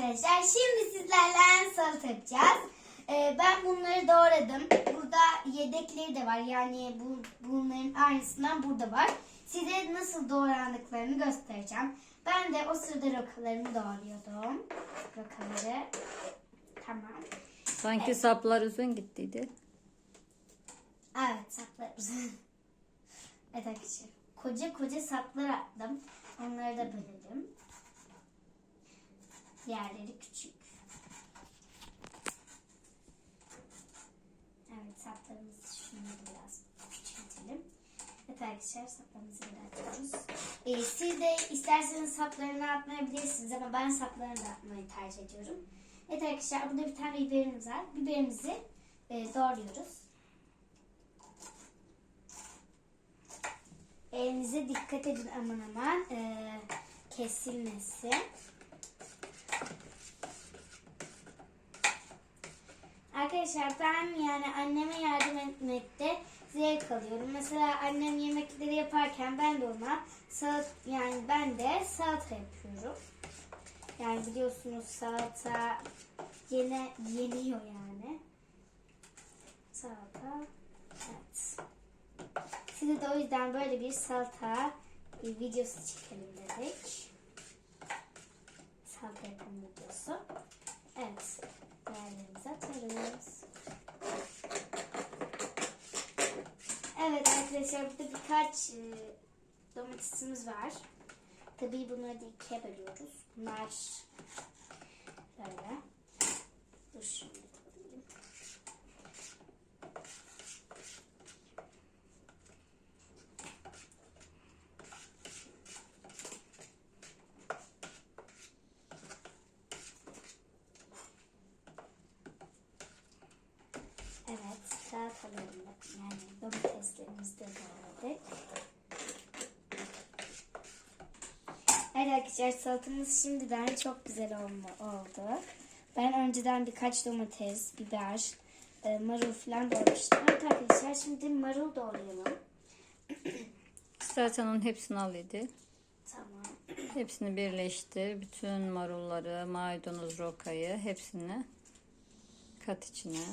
arkadaşlar. Şimdi sizlerle salata yapacağız. Ee, ben bunları doğradım. Burada yedekleri de var. Yani bu, bunların aynısından burada var. Size nasıl doğrandıklarını göstereceğim. Ben de o sırada rokalarımı doğruyordum. Rokaları. Tamam. Sanki saplar uzun gittiydi. Evet saplarımız. evet arkadaşlar. Koca koca saplar attım. Onları da bölelim. Diğerleri küçük. Evet saplarımızı şunu biraz küçültelim. Evet arkadaşlar saplarımızı böyle atıyoruz. Ee, siz de isterseniz saplarını atmayabilirsiniz ama ben saplarını atmayı tercih ediyorum. Evet arkadaşlar burada bir tane biberimiz var. Biberimizi e, doğruyoruz. Elinize dikkat edin aman aman e, kesilmesin. Arkadaşlar ben yani anneme yardım etmekte zevk alıyorum. Mesela annem yemekleri yaparken ben de ona salat yani ben de salata yapıyorum. Yani biliyorsunuz salata yene, yeniyor yani. Salata. Evet. Size de o yüzden böyle bir salata videosu çekelim dedik. Salata yapım videosu. Evet. Değerlerimizi atarız. Evet arkadaşlar burada birkaç e, domatesimiz var. Tabii bunları da ikiye bölüyoruz. Bunlar böyle. Dur şimdi alayım. Evet, salatalarını yani domateslerimizi doğradık. Evet arkadaşlar salatamız şimdiden çok güzel oldu. Ben önceden birkaç domates, biber, e, marul falan doğramıştım. Evet arkadaşlar şimdi marul doğrayalım. Onun hepsini al yedi. Tamam. Hepsini birleştir. Bütün marulları, maydanoz, rokayı hepsini kat içine.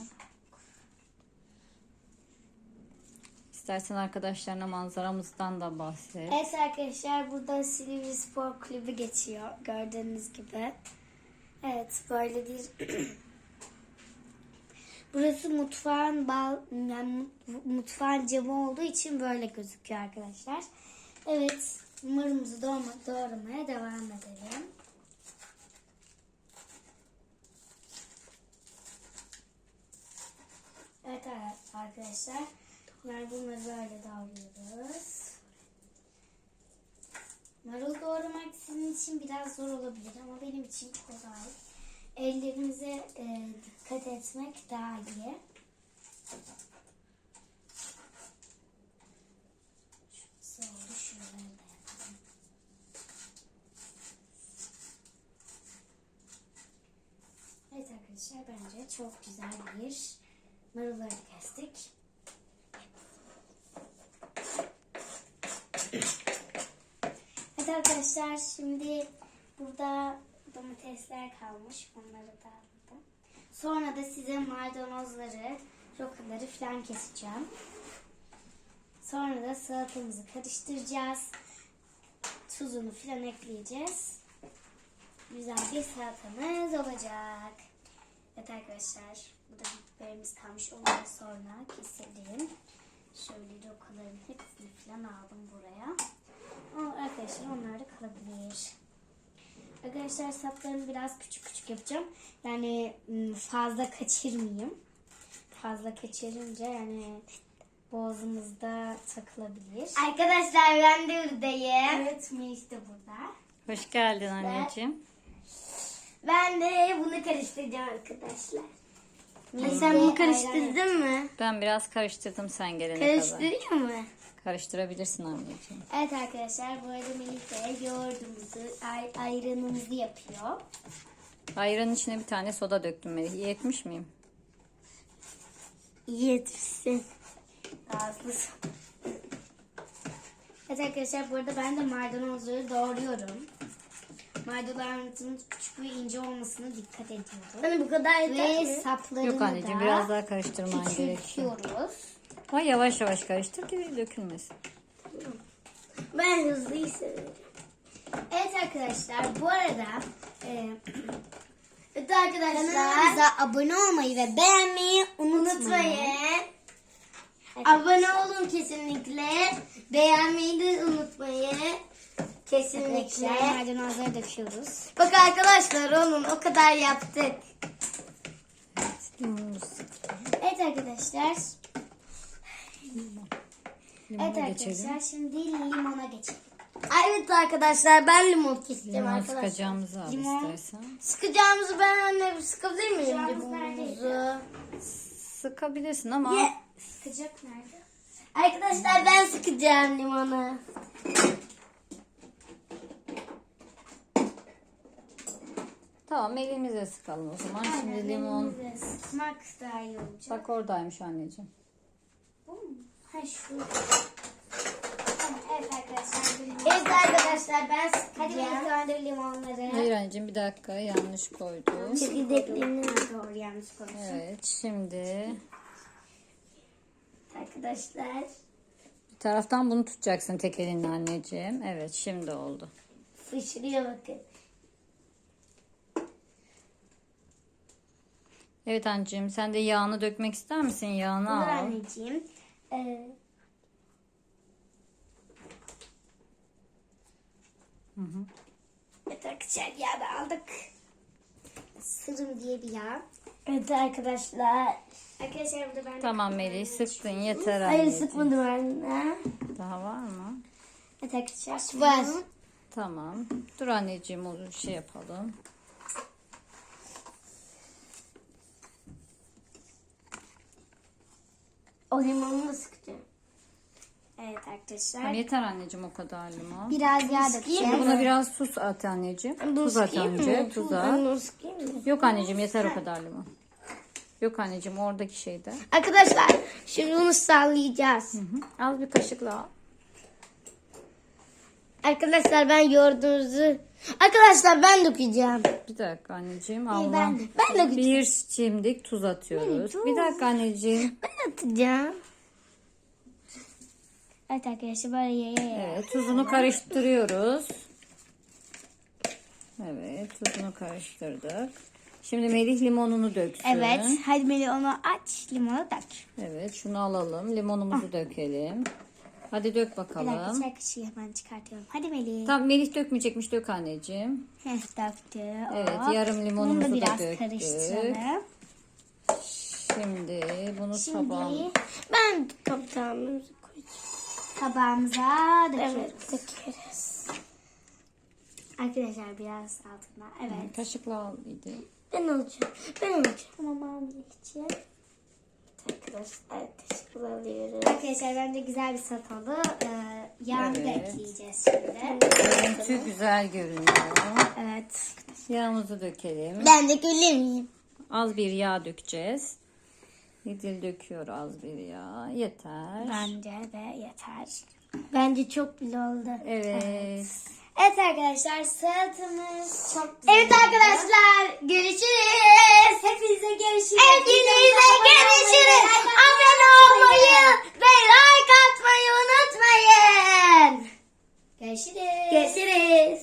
İstersen arkadaşlarına manzaramızdan da bahset. Evet arkadaşlar burada Silivri Spor Kulübü geçiyor gördüğünüz gibi. Evet böyle bir Burası mutfağın bal yani mut- mutfağın camı olduğu için böyle gözüküyor arkadaşlar. Evet marulumuzu doğrama, doğramaya devam edelim. Evet arkadaşlar yani bunları böyle doğruyoruz. Marul doğramak sizin için biraz zor olabilir ama benim için kolay. Ellerinize e, dikkat etmek daha iyi. Evet arkadaşlar bence çok güzel bir marulları kestik. Evet arkadaşlar şimdi burada domatesler kalmış. Onları da aldım. Sonra da size maydanozları, rokaları falan keseceğim. Sonra da salatamızı karıştıracağız. Tuzunu falan ekleyeceğiz. Güzel bir salatamız olacak. Evet arkadaşlar burada biberimiz kalmış. Onları sonra keselim. Şöyle rokaların hepsini falan aldım buraya. Arkadaşlar onlar da kalabilir. Arkadaşlar saplarını biraz küçük küçük yapacağım. Yani fazla kaçırmayayım. Fazla kaçırınca yani boğazımızda takılabilir. Arkadaşlar ben de buradayım. Evet Melis de burada. Hoş geldin anneciğim. Ben de bunu karıştıracağım arkadaşlar. Sen bunu karıştırdın mı? Ben biraz karıştırdım sen gelene kadar. Karıştırıyor mu? Karıştırabilirsin anneciğim. Evet arkadaşlar bu arada Melis de yoğurdumuzu, ay- ayranımızı yapıyor. Ayranın içine bir tane soda döktüm Melih. Yetmiş miyim? Yetişsin. Ağzını Evet arkadaşlar bu arada ben de maydanozları doğruyorum. Maydanozun küçük ve ince olmasına dikkat ediyoruz. Hani bu kadar yeter Ve mi? saplarını Yok anneciğim da biraz daha karıştırman gerekiyor. küçültüyoruz. Ama yavaş yavaş karıştır ki dökülmesin. Ben hızlıyı seviyorum. Evet arkadaşlar bu arada e, Evet arkadaşlar. kanalımıza abone olmayı ve beğenmeyi unutmayın. Abone olun kesinlikle. Beğenmeyi de unutmayın. Kesinlikle. Arkadaşlar maydanozları döküyoruz. Bak arkadaşlar onun o kadar yaptık. Evet arkadaşlar. Evet geçelim. arkadaşlar şimdi limona geçelim. Evet arkadaşlar ben limon keseceğim Limon arkadaşlar. sıkacağımızı al Limon. istersen. Sıkacağımızı ben anne sıkabilir miyim limonumuzu? Sıkabilirsin ama Ye- Sıcak nerede? Arkadaşlar ben sıkacağım limonu. tamam elimizle sıkalım o zaman. Şimdi limon. Sıkmak daha iyi olacak. Bak oradaymış anneciğim. Ha şu. Evet arkadaşlar. Evet arkadaşlar ben Hadi bir sıkacağım. limonları. Hayır anneciğim bir dakika yanlış koydum. Çekirdeklerini. Doğru yanlış konuştum. Evet şimdi Arkadaşlar. bir taraftan bunu tutacaksın tek elinle anneciğim. Evet şimdi oldu. Fışırıyor bakın. Evet anneciğim sen de yağını dökmek ister misin? Yağını Olur al. anneciğim. Evet arkadaşlar yağ da aldık. sırım diye bir yağ. Evet arkadaşlar. Arkadaşlar burada ben Tamam Melih sıktın yeter Hayır anneciğim. sıkmadım anne. Daha var mı? Evet arkadaşlar. Var. Tamam. Dur anneciğim o şey yapalım. O limonunu da sıkacağım. Evet arkadaşlar. Tamam, yeter anneciğim o kadar limon. Biraz yağ dökeceğiz. Buna biraz tuz at anneciğim. Bunu Tuz at sıkayım mı? Tuz Ben at. bunu sıkayım mı? Yok anneciğim yeter o kadar limon. Yok anneciğim oradaki şeyde. Arkadaşlar şimdi bunu sallayacağız. Hı hı. Az bir kaşıkla al. Arkadaşlar ben yoğurdunuzu... Arkadaşlar ben dökeceğim. Bir dakika anneciğim. Allah. ben. Ben dökeceğim. Bir çimdik tuz atıyoruz. Bir dakika anneciğim. Ben atacağım. Evet arkadaşlar böyle yaya yaya. Evet tuzunu karıştırıyoruz. Evet tuzunu karıştırdık. Şimdi Melih limonunu döksün. Evet. Hadi Melih onu aç. Limonu dök. Evet şunu alalım. Limonumuzu dökelim. Hadi dök Bir dakika bakalım. çay kaşığı hemen çıkartıyorum. Hadi Melih. Tamam Melih dökmeyecekmiş dök anneciğim. Heh, döktü. Evet, Hop. yarım limonumuzu da da biraz döktük. karıştıralım. Şimdi bunu Şimdi taban. Ben kaptanımızı koyacağım. tabağımıza döküyoruz. Evet dökeriz. Arkadaşlar biraz altına. Evet. Kaşıkla al idi. Ben alacağım. Ben alacağım. Tamam anneciğim. Arkadaşlar teşekkür alıyorum. Arkadaşlar bence güzel bir sat oldu. Ee, yağını da Evet. ekleyeceğiz şimdi. Görüntü güzel görünüyor. Evet. Yağımızı dökelim. Ben de gülir miyim? Az bir yağ dökeceğiz. Yedil döküyor az bir yağ. Yeter. Bence de yeter. Bence çok bile oldu. Evet. Evet arkadaşlar salatamız çok güzel. Evet arkadaşlar görüşürüz. Hepinize görüşürüz. Hepinize görüşürüz. Abone olmayı ve like atmayı unutmayın. Görüşürüz. Görüşürüz.